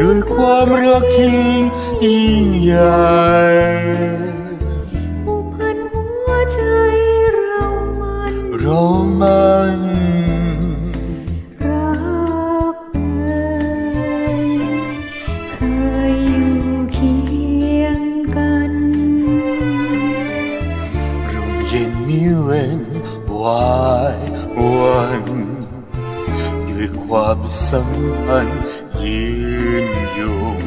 ด้วยความรักที่ยิ่งใหญ่ผูกพันหัวใจเรามันเรามันรักเอ่ยเคยอยู่เคียงกันร่มเย็นมิเว้นวายวัน ความสัมพันธ์ยืนยง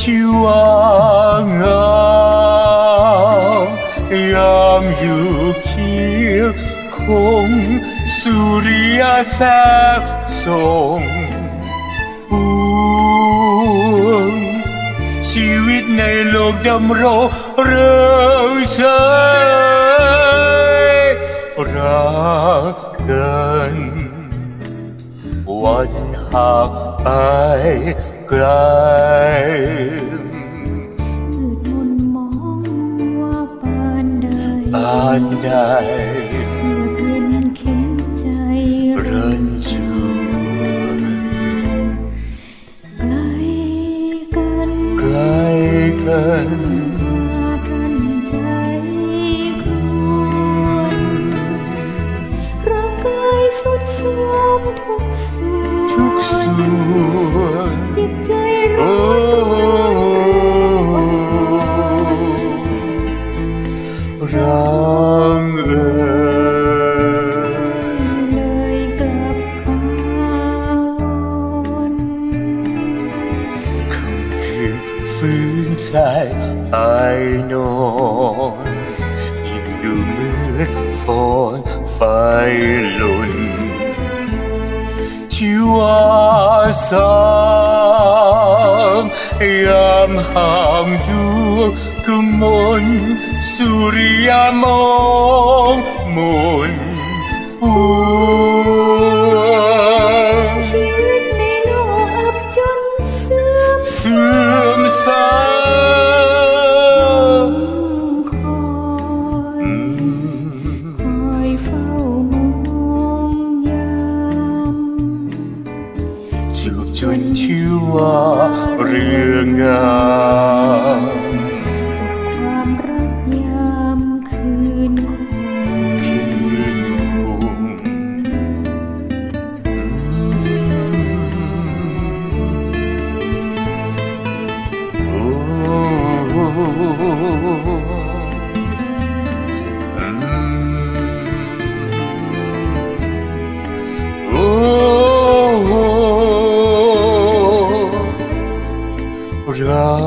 ที่ว่างามยามอยู่เคียงคงสุริยแสงส่องปวงชีวิตในโลกดำรงเรื่องเฉย หากไปไกล ฟื้นใจไอ้นอนยิ่งดูเหมือนฝน จูบจนชื่อว่าเรื่องงาม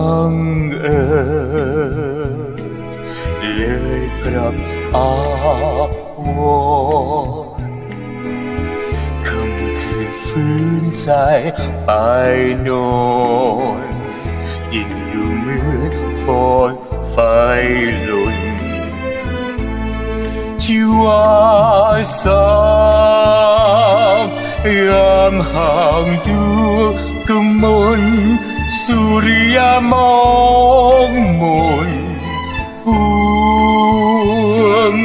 ังเอ่ยเลยกลับอาวรณ์คำคืนฟื้นใจไปนอนยิ่งอยู่เหมือนฝนไฟล่นที่ว่าสามยามห่างดูกมลสุริยามอ งมนปวง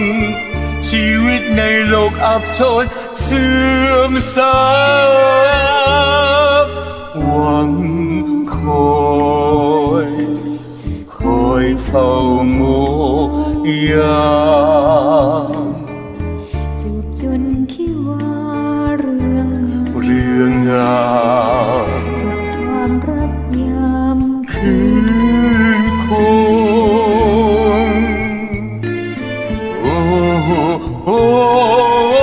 ชีวิตในโลกอับจนเสื่อมสามหวังคอยคอยเฝ้ามองยาม oh, oh, oh.